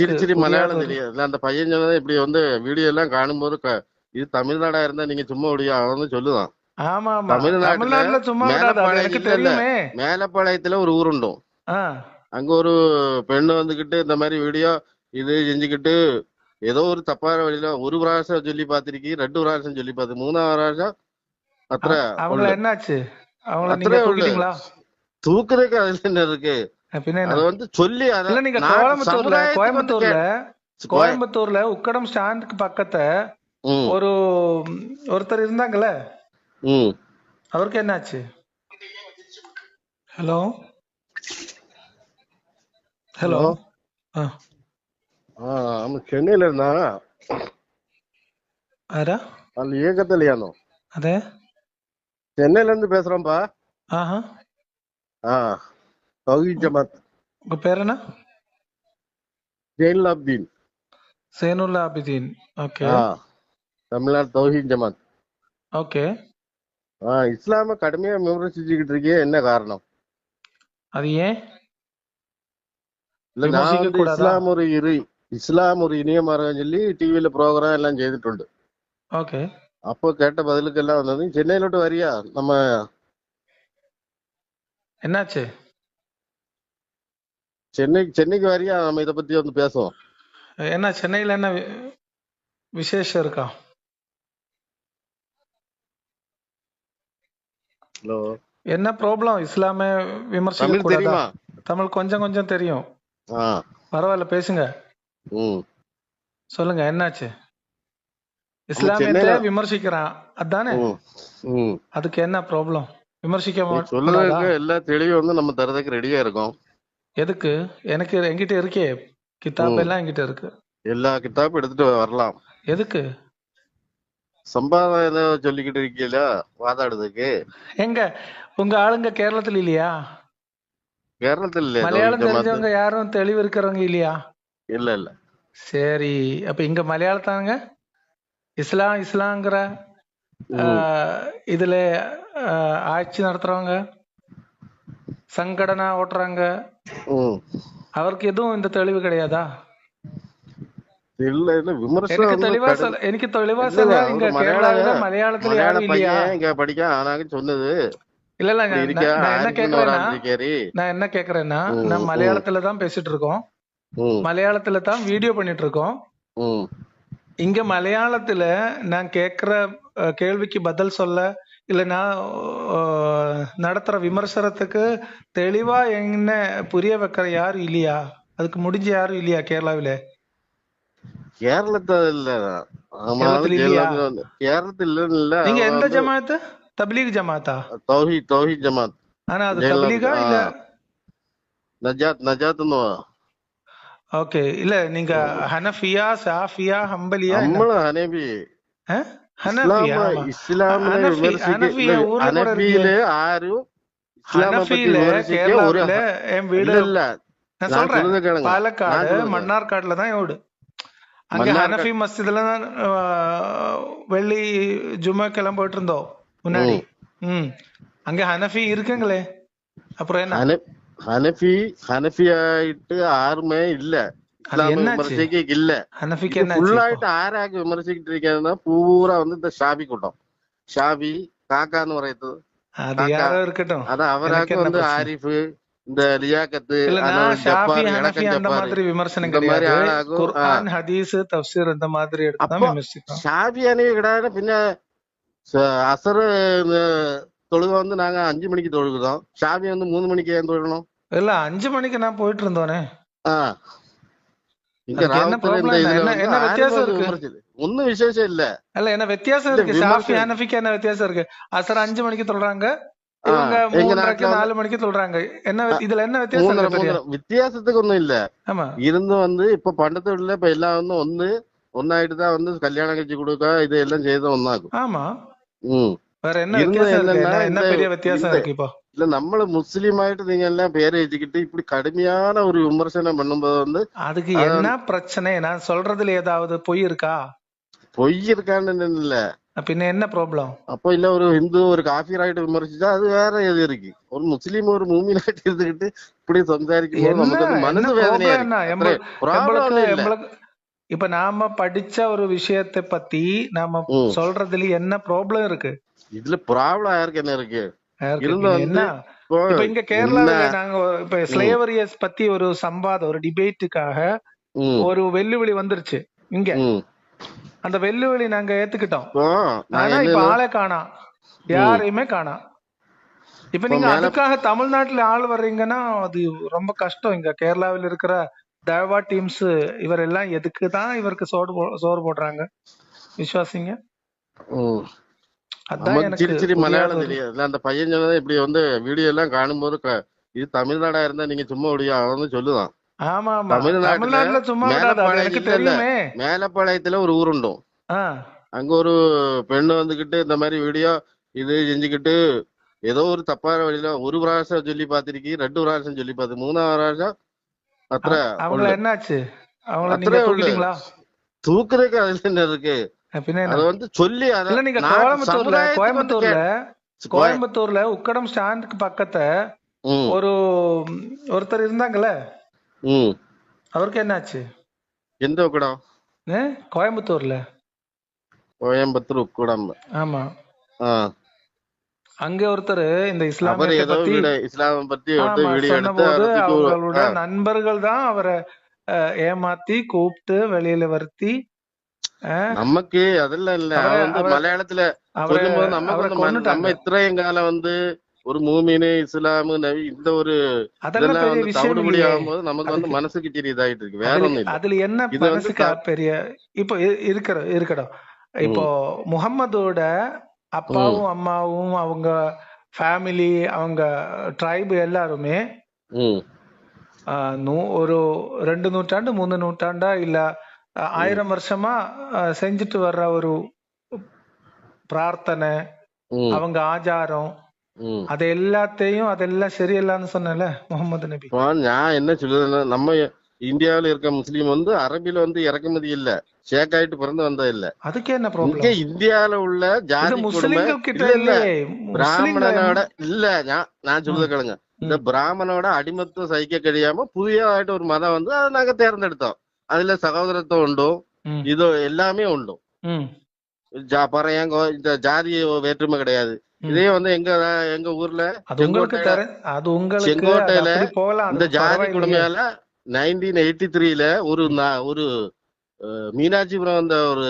சிரி சிரி மலையாளம் தெரியாது. அந்த பையன் சொன்னதை இப்படி வந்து வீடியோ எல்லாம் காணும்போது இது தமிழ்நாடா இருந்தா நீங்க சும்மா விடியா அவன் சொல்லுதான். மேலப்பாளையத்துல ஒரு ஊருண்டும் அங்க ஒரு பெண்ணு வந்துகிட்டு இந்த மாதிரி வீடியோ இது செஞ்சுக்கிட்டு ஏதோ ஒரு தப்பான வழியில ஒரு பிராசம் சொல்லி பாத்திருக்கீ ரெண்டு பிராசம் சொல்லி பாத்து மூணாவது பிராசம் அத்த என்னாச்சு? தூக்குறதுக்கு அதுல என்ன இருக்கு? அது வந்து சொல்லி அதெல்லாம் நீங்க கோயம்புத்தூர்ல கோயம்புத்தூர்ல கோயம்புத்தூர்ல உக்கடம் ஸ்டாண்டுக்கு பக்கத்த ஒரு ஒருத்தர் இருந்தாங்கல்ல? அவருக்கு என்னாச்சு? ஹலோ? ஹலோ? சென்னையில இருந்தா? ஆரா அந்த ஏகத்தலியானோ அதே? சென்னையில இருந்து பேசுறோம்பா ஆஹா. ஆ. தௌஹீத் ஜமாத். உங்க பேர் என்ன? ஜெயினுல் அப்தீன் சேனுல்லா அபிதீன் ஓகே தமிழ்நாடு தௌஹீத் ஜமாத். ஓகே. ஆ இஸ்லாம கடுமையா விமர்சிச்சுக்கிட்டு இருக்கே என்ன காரணம்? அது ஏன்? இல்ல நான் விமர்சிக்க வந்து கூடாதா இஸ்லாம் ஒரு இரு இஸ்லாம் ஒரு இனிய மார்க்கம் சொல்லி டிவியில ப்ரோக்ராம் எல்லாம் செய்துட்டு ஓகே. அப்போ கேட்ட பதிலுக்கு எல்லாம் வந்தது சென்னையிலோட்டு வரியா? நம்ம என்னாச்சு? சென்னை சென்னைக்கு வரியா? நம்ம இத பத்தி வந்து பேசுவோம். என்ன சென்னையில என்ன விசேஷம் இருக்கா? ஹலோ. என்ன ப்ராப்ளம் இஸ்லாமை கூடாதா தெரியுமா? தமிழ் கொஞ்சம் கொஞ்சம் தெரியும். பரவாயில்ல பேசுங்க. சொல்லுங்க என்னாச்சு? இஸ்லாமியத்தை விமர்சிக்கிறான். அதானே? அதுக்கு என்ன ப்ராப்ளம் விமர்சிக்க சொல்றதுக்கு எல்லா தெளிவும் வந்து நம்ம தரதுக்கு ரெடியா இருக்கோம். எதுக்கு? எனக்கு என்கிட்ட இருக்கே. கிதாப் ம் எல்லாம் என்கிட்ட இருக்கு. எல்லா கிதாப்பும் எடுத்துட்டு வரலாம். எதுக்கு? சம்பாதம் ஏதோ சொல்லிக்கிட்டு இருக்கீங்களா? வாதாடுறதுக்கு. எங்க? உங்க ஆளுங்க கேரளத்துல இல்லையா? கேரளத்தில் இல்லையா மலையாளம் தெரிஞ்சவங்க யாரும் தெளிவு இருக்கிறவங்க இல்லையா? இல்ல இல்ல. சரி அப்ப இங்க மலையாளத்தாங்க இஸ்லாம் இஸ்லாங்கிற ம். ஆஹ், இதுல ஆஹ், ஆட்சி நடத்துறவங்க? சங்கடனா ஓட்டுறாங்க. ம். அவருக்கு எதுவும் இந்த தெளிவு கிடையாதா? இல்ல இல்ல விமர்சனம் எனக்கு வந்து தெளிவா கடும் சொல்ல எனக்கு தெளிவா இல்ல சொல்ல இல்ல நான் என்ன கேக்குறேன்னா நான் என்ன கேக்குறேன்னா நான் மலையாளத்துல தான் பேசிட்டு இருக்கோம். ம். மலையாளத்துல தான் வீடியோ பண்ணிட்டு இருக்கோம். ம். இங்க மலையாளத்துல நான் கேக்குற கேள்விக்கு பதில் சொல்ல இல்ல நான் அஹ், நடத்துற விமர்சனத்துக்கு தெளிவா என்ன புரிய வைக்கிற யாரும் இல்லையா? அதுக்கு முடிஞ்ச யாரும் இல்லையா கேரளாவில? கேரளத்துல இல்ல. கேரளத்துல இல்ல. நீங்க எந்த ஜமாத்து? தப்லீக் ஜமாத்தா? தௌஹீத் தௌஹீத் ஜமாத். ஆனா அது தப்லீகா இல்ல? நஜாத் நஜாத்னு ஓகே இல்ல நீங்க ஹனஃபியா சாஃபியா ஹம்பலியா ஹனபி பாலக்காடு மன்னார்காடுல தான் வீடு அங்க ஹனஃபி மஸ்ஜித்ல தான் வெள்ளி ஜும்மாக்கெல்லாம் போயிட்டு இருந்தோம் முன்னாடி. ம். அங்க ஹனஃபி இருக்குங்களே. அப்புறம் என்ன? ஹன ஹனஃபி ஹனஃபி ஆயிட்டு ஆருமே இல்ல. விமர்சிக்க இல்ல. ஃபுல்லாயிட்டு ஆராய்ச்சி விமர்சிக்கிட்டு இருக்கிறதுனா பூரா வந்து இந்த ஷாபி கூட்டம். ஷாபி காக்கான்னு பறையது இருக்கட்டும். அத அவராக்கு வந்து ஆரிஃப் இந்த லியாக்கத்து அந்த மாதிரி விமர்சனம் குர்ஆன் ஹதீஸ் தஃப்சீர் அந்த மாதிரி எடுத்து விமர்சிக்கிறோம். ஷாபி அணிவு கிடையாது பின்ன அசர் தொழுக வந்து நாங்க அஞ்சு மணிக்கு தொழுகிறோம். ஷாபி வந்து மூணு மணிக்கு ஏன் தொழுகணும்? இல்ல அஞ்சு மணிக்கு நான் போயிட்டு இருந்தோனே. ஆஹ் என்ன வித்தியாசம் இருக்கு? ஒன்னும் விசேஷம் இல்ல. இல்ல என்ன வித்தியாசம் இருக்கு? ஷாஃபி ஹனஃபிக்கு என்ன வித்தியாசம் இருக்கு? அசர் அஞ்சு மணிக்கு சொல்றாங்க. இவங்க மூன்றரைக்கு நாலு மணிக்கு சொல்றாங்க. என்ன இதுல என்ன வித்தியாசம் வந்து இப்ப பண்டத்தை இப்ப எல்லாம் வந்து ஒண்ணு வந்து கல்யாணம் கட்சி கொடுக்க இது எல்லாம் ஒன்னாகும் வேற என்ன வித்தியாசம் என்ன வித்தியாசம் இருக்கு இப்போ? இல்ல நம்மள ஆயிட்டு நீங்க எல்லாம் பேர் ஏற்றிக்கிட்டு இப்படி கடுமையான ஒரு விமர்சனம் பண்ணும்போது வந்து அதுக்கு என்ன பிரச்சனை? நான் சொல்றதுல ஏதாவது பொய் இருக்கா? பொய் இருக்கான்னு இல்ல பின்ன என்ன ப்ராப்ளம்? அப்போ இல்ல ஒரு ஹிந்து ஒரு காஃபி ரைட் விமர்சிச்சா அது வேற எது இருக்கு. ஒரு முஸ்லீம் ஒரு மூமி ஆயிட்டு இருந்துகிட்டு இப்படி சம்சாரிக்கும் போது நமக்கு மனது வேதனையா இப்ப நாம படிச்ச ஒரு விஷயத்தை பத்தி நாம சொல்றதுல என்ன ப்ராப்ளம் இருக்கு? இதுல ப்ராப்ளம் யாருக்கு என்ன இருக்கு? இப்போ இங்க கேரளாவில நாங்க இப்ப ஸ்லேவரியஸ் பத்தி ஒரு சம்பாதம் ஒரு டிபேட்டுக்காக ஒரு வெல்லுவிளி வந்துருச்சு. இங்க. அந்த வெல்லுவிளி நாங்க ஏத்துக்கிட்டோம். ஆனா இப்ப ஆளே காணாம் யாரையுமே காணாம் இப்ப நீங்க அதுக்காக தமிழ்நாட்டுல ஆள் வர்றீங்கன்னா அது ரொம்ப கஷ்டம். இங்க கேரளாவில் இருக்கிற தேவா டீம்ஸ் இவர் எல்லாம் எதுக்கு தான் இவருக்கு சோறு சோறு போடுறாங்க? விசுவாசிங்க? சிரிச்சிரி மலையாளம் தெரியாது. அந்த பையன் சொன்னதை இப்படி வந்து வீடியோ எல்லாம் காணும்போது இது தமிழ்நாடா இருந்தா நீங்க சும்மா விடியா அவன் சொல்லுதான். மேலப்பாளையத்துல ஒரு ஊருண்டும் அங்க ஒரு பெண்ணு வந்துகிட்டு இந்த மாதிரி வீடியோ இது செஞ்சுக்கிட்டு ஏதோ ஒரு தப்பான வழியில ஒரு பிராசம் சொல்லி பாத்திருக்கீ ரெண்டு பிராசம் சொல்லி பாத்து மூணாவது பிராசம் அத்திர என்னாச்சு? தூக்குறதுக்கு அதுல என்ன இருக்கு? அது வந்து சொல்லி அத இல்ல நீங்க நாட்டு கோயம்புத்தூர்ல கோயம்புத்தூர்ல உக்கடம் ஸ்டாண்டுக்கு பக்கத்த ஒரு ஒருத்தர் இருந்தாங்கல்ல? அவருக்கு என்னாச்சு? எந்த உக்கடம்? கோயம்புத்தூர்ல. கோயம்புத்தூர் உக்கடம். ஆமா. அங்க ஒருத்தர் இந்த ஏதோ பத்தி இஸ்லாம பத்தி அவங்களோட நண்பர்கள் தான் அவரை ஏமாத்தி கூப்பிட்டு வெளியில வருத்தி நமக்கு அதெல்லாம் இல்ல. வந்து மலையாளத்துல சொல்லும்போது நமக்கு நம்ம இத்திரையும் காலம் வந்து ஒரு மூமினு இஸ்லாமு நவி இந்த ஒரு இதெல்லாம் வந்து தவிடுபடி ஆகும்போது நமக்கு வந்து மனசுக்கு சரி இருக்கு. வேற ஒண்ணு அதுல என்ன இது வந்து பெரிய இப்போ இருக்கிற இருக்கட்டும். இப்போ முகம்மதோட அப்பாவும் அம்மாவும் அவங்க ஃபேமிலி அவங்க ட்ரைபு எல்லாருமே ஒரு ரெண்டு நூற்றாண்டு மூணு நூற்றாண்டா இல்ல ஆயிரம் வருஷமா செஞ்சுட்டு வர்ற ஒரு பிரார்த்தனை அவங்க ஆச்சாரம் அது எல்லாத்தையும் அதெல்லாம் சரியில்லான்னு சொன்னல முகமது நபி. நான் என்ன சொல்லுறேன்னா நம்ம இந்தியாவில இருக்க முஸ்லீம் வந்து அரபில வந்து இறக்குமதி இல்ல. ஷேக் ஆயிட்டு பிறந்து வந்தது இல்ல. அதுக்கு என்ன ப்ராப்ளம் இந்தியாவில உள்ள ஜாதி இல்ல பிராமணனோட இல்ல. நான் சொல்றது கேளுங்க. இந்த பிராமணோட அடிமத்தம் சகிக்க கிடையாம புதியதாயிட்டு ஒரு மதம் வந்து அதை நாங்க தேர்ந்தெடுத்தோம். அதுல சகோதரத்துவம் உண்டும் ம், இது எல்லாமே உண்டும் ம், ஜா പറയാൻ கொ- இந்த ஜாதி வேற்றுமை கிடையாது ம். இதே வந்து எங்க எங்க ஊர்ல அது உங்களுக்கு செங்கோட்டையில தர அது உங்களுக்கு அது செங்கோட்டையில அப்படி போகலாம் இந்த அது ஜாதி பரவாயில்லையே கொடுமையால நைன்டீன் எயிட்டி த்ரீல ஒரு நா- ஒரு அஹ், மீனாட்சிபுரம் அந்த ஒரு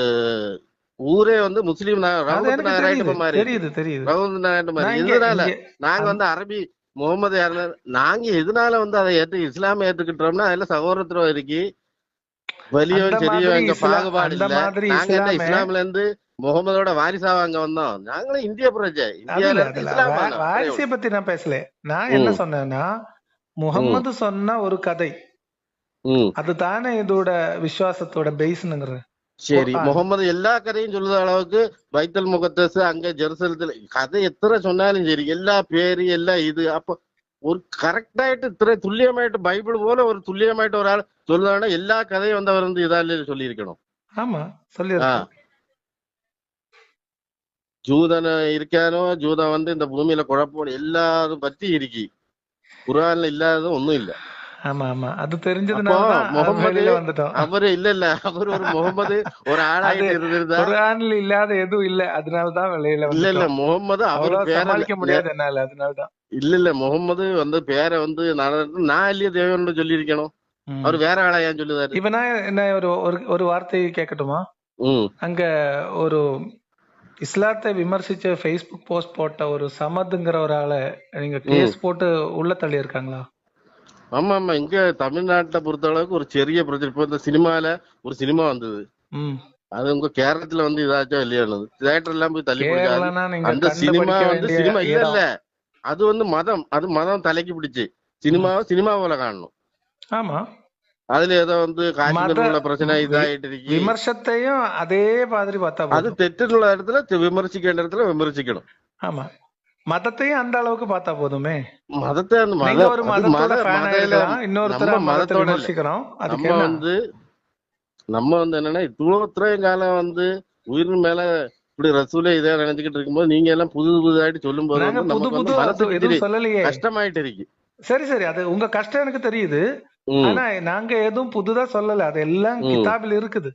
ஊரே வந்து முஸ்லீம் நா- அது ரவுலத் எனக்கு நகராயிட்டு தெரியுது இப்ப மாறி தெரியுது தெரியுது ரவுலத் நகராயிட்டு நான் மாறி இங்க எதனால இங்க நாங்க அந் வந்து அரபி முகமது யாருன்னா நாங்க எதனால வந்து அதை ஏத்து இஸ்லாமை ஏத்துக்கிட்டோம்னா அதுல சகோதரத்துவம் இருக்கு வலியும் சரியும் பாகுபாடு இல்ல நாங்க என்ன இஸ்லாம்ல இருந்து முகமதோட வாரிசாவா அங்க வந்தோம்? நாங்களும் இந்திய பிரஜை. வாரிசை பத்தி நான் பேசல. நான் என்ன சொன்னேன்னா முகம்மது சொன்ன ஒரு கதை. அதுதானே இதோட விசுவாசத்தோட பேஸ்னுங்கிற சரி முகமது எல்லா கதையும் சொல்லுற அளவுக்கு பைத்தல் முகத்தஸ் அங்க ஜெருசலத்துல கதை எத்தனை சொன்னாலும் சரி எல்லா பேரு எல்லாம் இது அப்போ ஒரு കറക്റ്റായിട്ട് ഇത്ര തുല്യമായിട്ട് ബൈബിൾ പോലെ ഒരു തുല്യമായിട്ട് ഒരാൾ ചൊല്ലുന്നതാണ് എല്ലാ കഥയും എന്താ പറയുന്നത് ഇതാലേ ചൊല്ലിയിരിക്കണോ ஆமா சொல்லி ஜூதன் இருக்கானோ ஜூதன் வந்து இந்த பூமியில குழப்பம் எல்லாரும் பத்தி இருக்கி. குரான்ல இல்லாதது ஒண்ணும் இல்ல. ஆமா ஆமா. அது தெரிஞ்சதுனால முகமது வந்துட்டோம். அவரு இல்ல இல்ல. அவர் ஒரு முகமது ஒரு ஆளாயிட்டு இருந்திருந்தா. குரான்ல இல்லாத எதுவும் இல்ல. அதனாலதான் வெளியில இல்ல இல்ல. முகமது அவர் பேர முடியாது என்னால. அதனாலதான் இல்ல இல்ல. முகமது வந்து பேரை வந்து நான் நான் இல்லையே தேவன் சொல்லியிருக்கணும். அவர் வேற ஆளா ஏன் சொல்லுதாரு இப்ப நான் என்ன ஒரு ஒரு- வார்த்தை கேட்கட்டுமா? அங்க ஒரு இஸ்லாத்தை விமர்சிச்ச ஃபேஸ்புக் போஸ்ட் போட்ட ஒரு சமதுங்கிற ஒரு ஆளை நீங்க கேஸ் போட்டு உள்ள தள்ளி இருக்காங்களா ஆமா ஆமா. இங்க தமிழ்நாட்டுல பொறுத்த அளவுக்கு ஒரு பெரிய பிரச்சனை. இப்போ இந்த சினிமால ஒரு சினிமா வந்தது. அது உங்க கேரளத்துல வந்து இதாச்சோ இல்லையானது தியேட்டர் எல்லாம் போய் தள்ளி அந்த சினிமா வந்து சினிமா இல்ல இல்ல. அது வந்து மதம் அது மதம் தலைக்கு பிடிச்சு. சினிமாவை சினிமா காணணும். ஆமா. அதுல ஏதோ வந்து காஷ்மீர் பிரச்சனை இதாயிட்டு இருக்கு. விமர்சத்தையும் அதே மாதிரி பார்த்தா அது தெற்றுள்ள இடத்துல விமர்சிக்கிற இடத்துல விமர்சிக்கணும். ஆமா. மதத்தையும் அந்த அளவுக்கு பார்த்தா போதுமே. மதத்தை அந்த மத ஒரு இன்னொருத்தர மதத்தை விமர்சிக்கிறோம். அதுக்கு வந்து நம்ம வந்து என்னன்னா இவ்வளோ காலம் வந்து உயிரின் மேல இப்படி ரசூலே இதை நினைச்சுக்கிட்டு இருக்கும்போது நீங்க எல்லாம் புது புதுதாயிட்டு சொல்லும் போது புது புது சொல்லலையே. கஷ்டமாயிட்டு இருக்கு. சரி சரி. அது உங்க கஷ்டம் எனக்கு தெரியுது. ஆனா நாங்க எதுவும் புதுதா சொல்லல. அது எல்லாம் கிதாபில் இருக்குது.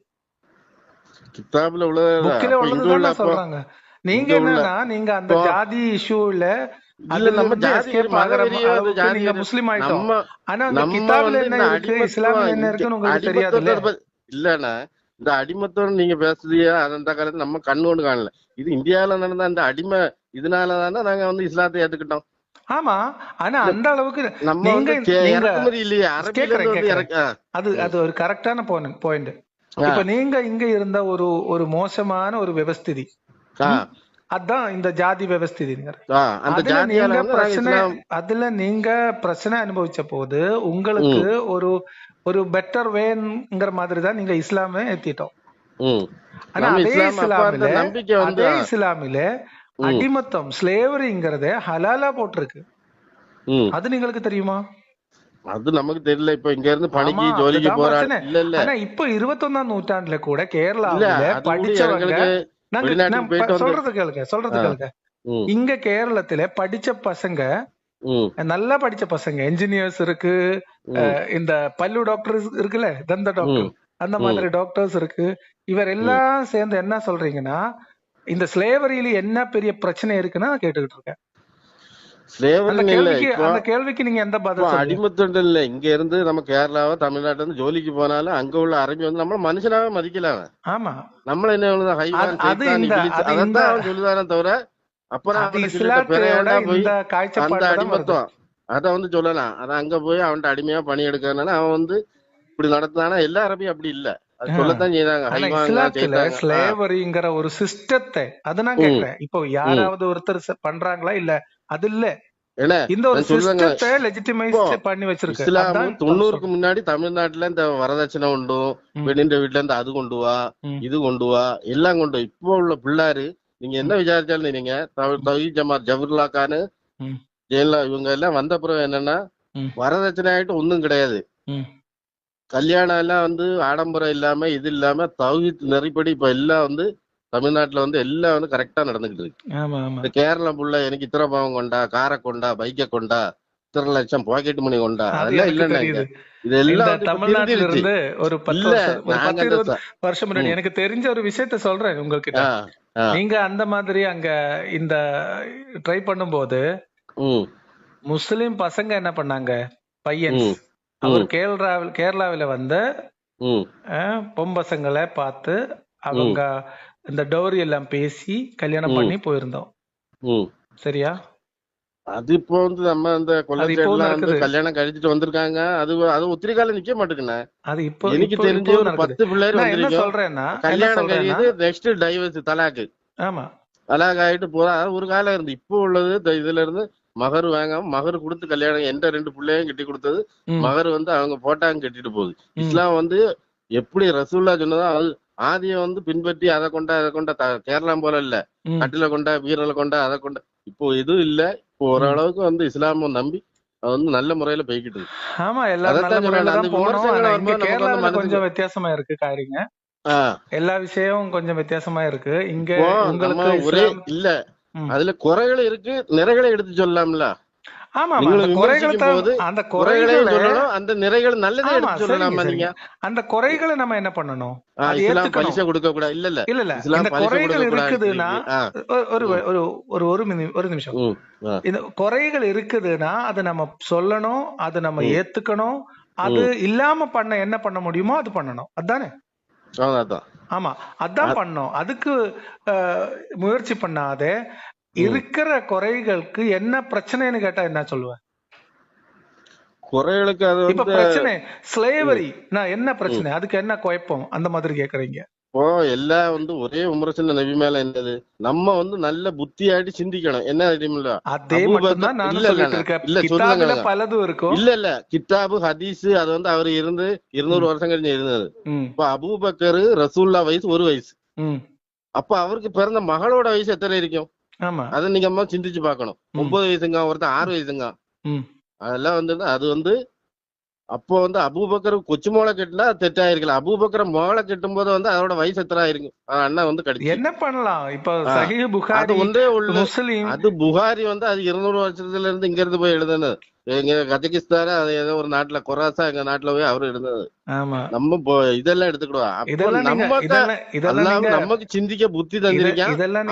கிதாபில் உள்ளதுதான் சொல்றாங்க. நீங்க என்னன்னா நீங்க அந்த ஜாதி இஷ்யூல முஸ்லிம் ஆயிட்டோம். ஆனா அந்த கிதாபில் என்ன இருக்கு? இஸ்லாம்ல என்ன இருக்குன்னு உங்களுக்கு தெரியாதுல்ல? இல்லண்ணா. இந்த அடிமத்தம் நீங்க பேசுறீங்க அந்த காலத்துல நம்ம கண்ணு கொண்டு காணல. இது இந்தியாவுல நடந்த அந்த அடிமை இதனால தானே நாங்க வந்து இஸ்லாத்தை ஏத்துக்கிட்டோம். ஆமா. ஆனா அந்த அளவுக்கு நம்ம இறக்குமதி இல்லையே. அது அது ஒரு கரெக்டான பாயிண்ட் இப்ப நீங்க இங்க இருந்த ஒரு ஒரு மோசமான ஒரு விவஸ்திதி. அதான் இந்த ஜாதி அந்த அதுல நீங்க பிரச்சனை அதுல நீங்க பிரச்சனை அனுபவிச்ச போது உங்களுக்கு ஒரு ஒரு பெட்டர் வேங்கிற மாதிரி தான் நீங்க இஸ்லாமே ஏத்திட்டோம். ஆனா அதே இஸ்லாமில அடிமத்தம் ஸ்லேவரிங்கிறத ஹலாலா போட்டிருக்கு. அது நீங்களுக்கு தெரியுமா? அது நமக்கு தெரியல. இப்ப இங்க இருந்து பணிக்கு ஜோலிக்கு போறாங்க இல்ல இல்ல. ஆனா இப்ப இருபத்தொன்னாம் நூற்றாண்டுல கூட கேரளாவில படிச்சவங்க சொல்றது கேளுங்க சொல்றது கேளுங்க. இங்க கேரளத்துல படிச்ச பசங்க நல்லா படிச்ச பசங்க என்ஜினியர்ஸ் இருக்கு இந்த பல்லு டாக்டர் இருக்குல்ல தந்த டாக்டர் அந்த மாதிரி டாக்டர்ஸ் இருக்கு. இவர். எல்லாம் சேர்ந்து என்ன சொல்றீங்கன்னா இந்த ஸ்லேவரியில என்ன பெரிய பிரச்சனை இருக்குன்னு கேட்டுக்கிட்டு இருக்கேன். கேள்விக்கு இப்போ அந்த கேள்விக்கு நீங்க எந்த பதில் அடிமத்தொண்டு இல்ல. இங்க இருந்து நம்ம கேரளாவோ தமிழ்நாட்டுல இருந்து ஜோலிக்கு போனாலும் அங்க உள்ள அரபி வந்து நம்மள மனுஷனாவே மதிக்கல ஆமா. நம்மள என்ன சொல்லுதானே தவர அடிமத்தம் அத வந்து சொல்லலாம். அத அங்க போய் அவன்கிட்ட அடிமையா பணி எடுக்கிறதுனால அவன் வந்து இப்படி நடத்தானா எல்லா அரபியும் அப்படி இல்ல. அது. சொல்லத்தான் செய்தாங்க. ஸ்லேவரிங்கிற ஒரு சிஸ்டத்தை அதை நான் கேக்குறேன் இப்போ. யாராவது ஒருத்தர் பண்றாங்களா இல்ல? அது இல்ல. இந்த ஒரு சிஸ்டத்தை லெஜிட்டிமைஸ் பண்ணி வச்சிருக்கு. அதான் தொண்ணூறுக்கு முன்னாடி தமிழ்நாட்டுல இந்த வரதட்சணை உண்டும் பெண்ணின்ற வீட்டுல இருந்து அது கொண்டு வா இது கொண்டு வா எல்லாம் கொண்டு. இப்போ உள்ள பிள்ளாரு நீங்க என்ன விசாரிச்சாலும் நீங்க தவி ஜமாத் ஜவஹர்லா கானு ம், ஜெயலலிதா இவங்க எல்லாம் வந்த பிறகு என்னன்னா வரதட்சணை ஆயிட்டு ஒண்ணும் கிடையாது. கல்யாணம் எல்லாம் வந்து ஆடம்பரம் இல்லாம இது இல்லாம தௌஹீத் நெறிப்படி இப்ப எல்லாம் வந்து தமிழ்நாட்டுல வந்து எல்லாம் வந்து கரெக்டா நடந்துகிட்டு இருக்கு. இந்த கேரளா புள்ள எனக்கு இத்தனை பாவம் கொண்டா காரை கொண்டா பைக்கை கொண்டா இத்தனை லட்சம் பாக்கெட் மணி கொண்டா அது அதெல்லாம் இல்லைன்னா இது எல்லாம் தமிழ்நாட்டுல இருந்து ஒரு பத்து வருஷம் முன்னாடி எனக்கு தெரிஞ்ச ஒரு விஷயத்த சொல்றேன் ஆ. நீங்க அந்த மாதிரி அங்க இந்த ட்ரை பண்ணும்போது முஸ்லிம் பசங்க என்ன பண்ணாங்க? பையன்ஸ் ம். அவர் கேரளாவில் கேரளாவில வந்து ம். அஹ், பொன் பசங்களை பார்த்து அவங்க இந்த டௌரி எல்லாம் பேசி கல்யாணம் பண்ணி போயிருந்தோம். சரியா? அது இப்போ வந்து நம்ம அந்த நடக்குது. கல்யாணம் கழிச்சிட்டு வந்திருக்காங்க. அது அது ஒத்திரி காலம் நிக்க மாட்டேங்குண்ணே. அது இப்போ எனக்கு தெரிஞ்சு ஒரு பத்து பிள்ளைகள் வந்திருக்கும். கல்யாணம் கழியுது நெக்ஸ்ட் டைவர்ஸ் தலாக்கு. ஆமா. தலாக் ஆயிட்டு போறா. ஒரு காலம் இருந்து. இப்போ உள்ளது இதுல இருந்து மகர் வாங்காம மகர் கொடுத்து கல்யாணம் எந்த ரெண்டு பிள்ளையும் கட்டி கொடுத்தது மகர் வந்து அவங்க போட்டாங்க கட்டிட்டு போகுது. இஸ்லாம் வந்து எப்படி ரசூல்லா சொன்னதோ அது ஆதியை வந்து பின்பற்றி அதை கொண்டா அதை கொண்டா த- கேரளா போல இல்ல. கட்டில கொண்டா வீரல கொண்டா அதை கொண்டா. இப்போ எதுவும் இல்ல. ஓரளவுக்கு வந்து இஸ்லாம நம்பி அது வந்து நல்ல முறையில போய்கிட்டு இருக்கு. ஆமா எல்லாரும் கொஞ்சம் வித்தியாசமா இருக்கு காரிங்க. எல்லா விஷயமும் கொஞ்சம் வித்தியாசமா இருக்கு. இங்க ஒரே இல்ல. அதுல குறைகள் இருக்கு நிறைகளை எடுத்து சொல்லலாம்ல. ஆமா அந்த குறைகளை அந்த நிறைகள் நல்லதே எடுத்து அந்த குறைகளை நம்ம என்ன பண்ணணும்? அது இஸ்லாம் ஏத்துக்கணும். பலிசை கொடுக்க கூடாது. இல்ல இல்ல. இல்ல இல்ல. இஸ்லாம் இந்த பலிசை குறைகள் இருக்குதுன்னா ஒரு ஒரு ஒரு ஒரு நிமி- ஒரு நிமிஷம். இந்த குறைகள் இருக்குதுன்னா அதை நம்ம சொல்லணும் அதை நம்ம ஏத்துக்கணும். அது இல்லாம பண்ண என்ன பண்ண முடியுமோ அது பண்ணணும். அதானே? ஆமா அதான் பண்ணோம் அதுக்கு முயற்சி பண்ணாதே இருக்கிற குறைகளுக்கு என்ன பிரச்சனைன்னு கேட்டா என்ன சொல்லுவேன்? குறைகளுக்கு அது இப்ப பிரச்சனை ஸ்லேவரி நான் என்ன பிரச்சனை? அதுக்கு என்ன குழப்பம்? அந்த மாதிரி கேக்குறீங்க. இப்போ எல்லாம் வந்து ஒரே விமர்சனம் நபி மேல என்னது? நம்ம வந்து நல்ல புத்தியாட்டி சிந்திக்கணும். என்ன தெரியுமில்ல அதே இல்ல பலதும் இருக்கும். இல்ல இல்ல. கித்தாபு ஹதீஸ் அது வந்து அவர் இருந்து இருநூறு வருஷம் கழிஞ்சு இருந்தது. இப்ப அபூபக்கர் ரசூல்லா வயசு ஒரு வயசு. அப்ப அவருக்கு பிறந்த மகளோட வயசு எத்தனை இருக்கும்? அத நீங்க அம்மா சிந்திச்சு பார்க்கணும். ஒன்பது வயசுங்க ஒருத்தன் ஆறு வயசுங்க. அதெல்லாம் வந்து அது வந்து அப்போ வந்து அபூபக்கர் கொச்சு மோளை கட்டினா தெட்டாயிருக்கல அபூபக்கர மோளை கட்டும் போது வந்து அதோட வயசு எத்தனை இருக்கு அண்ணா வந்து கிடைக்கும் என்ன பண்ணலாம்? இப்ப அது ஒன்றே உள்ள முஸ்லீம். அது புகாரி வந்து அது இருநூறு வருஷத்துல இருந்து இங்க இருந்து போய் எழுதுனது. எங்க கஜகிஸ்தான் அது ஏதோ ஒரு நாட்டுல கொராசா எங்க நாட்டுல போய் அவரு ஆமா. நம்ம இதெல்லாம் எடுத்துக்கிடுவோம். இதெல்லாம் நமக்கு இதெல்லாம் நமக்கு சிந்திக்க புத்தி தந்திருக்கான். இதெல்லாம்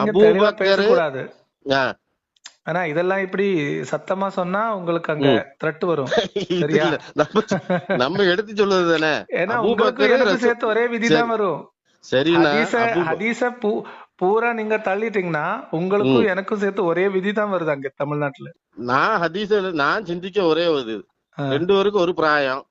ஆனா இதெல்லாம் இப்படி சத்தமா சொன்னா உங்களுக்கு அங்க. த்ரெட் வரும். சரியா? நம்ம நம்ம எடுத்து சொல்லுது தானே? ஏன்னா உங்களுக்கு சேர்த்து ஒரே விதி சரி. தான் வரும். சரிண்ணா ஹதீஸ பூ பூரா நீங்க தள்ளிட்டீங்கன்னா உங்களுக்கும் எனக்கும் சேர்த்து ஒரே விதி தான் வருது அங்க தமிழ்நாட்டுல. நான் ஹதீஸ் நான் சிந்திக்க ஒரே இது. ரெண்டு பேருக்கும் ஒரு பிராயம்.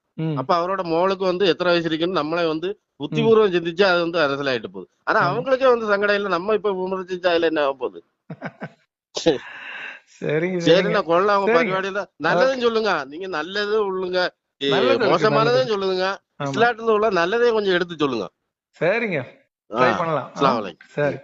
அப்ப அவரோட மோளுக்கு வந்து எத்தனை வயசு இருக்குன்னு நம்மளே வந்து புத்திபூர்வம் சிந்திச்சு அது வந்து அரசியலாயிட்டு போகுது. ஆனா. அவங்களுக்கே வந்து சங்கடம் இல்ல நம்ம இப்ப விமர்சிச்சா அதுல என்ன போகுது? சரிங்க சரி நான் கொள்ள அவங்க சரிங்க. பரிபாடியில நல்லதும் சொல்லுங்க. நீங்க நல்லது உள்ளுங்க. நல்லது மோசமானதையும் சொல்லுங்க. ஆமா. இஸ்லாத்துல உள்ள நல்லதையும் கொஞ்சம் எடுத்து சொல்லுங்க. சரிங்க. ட்ரை பண்ணலாம். சரி.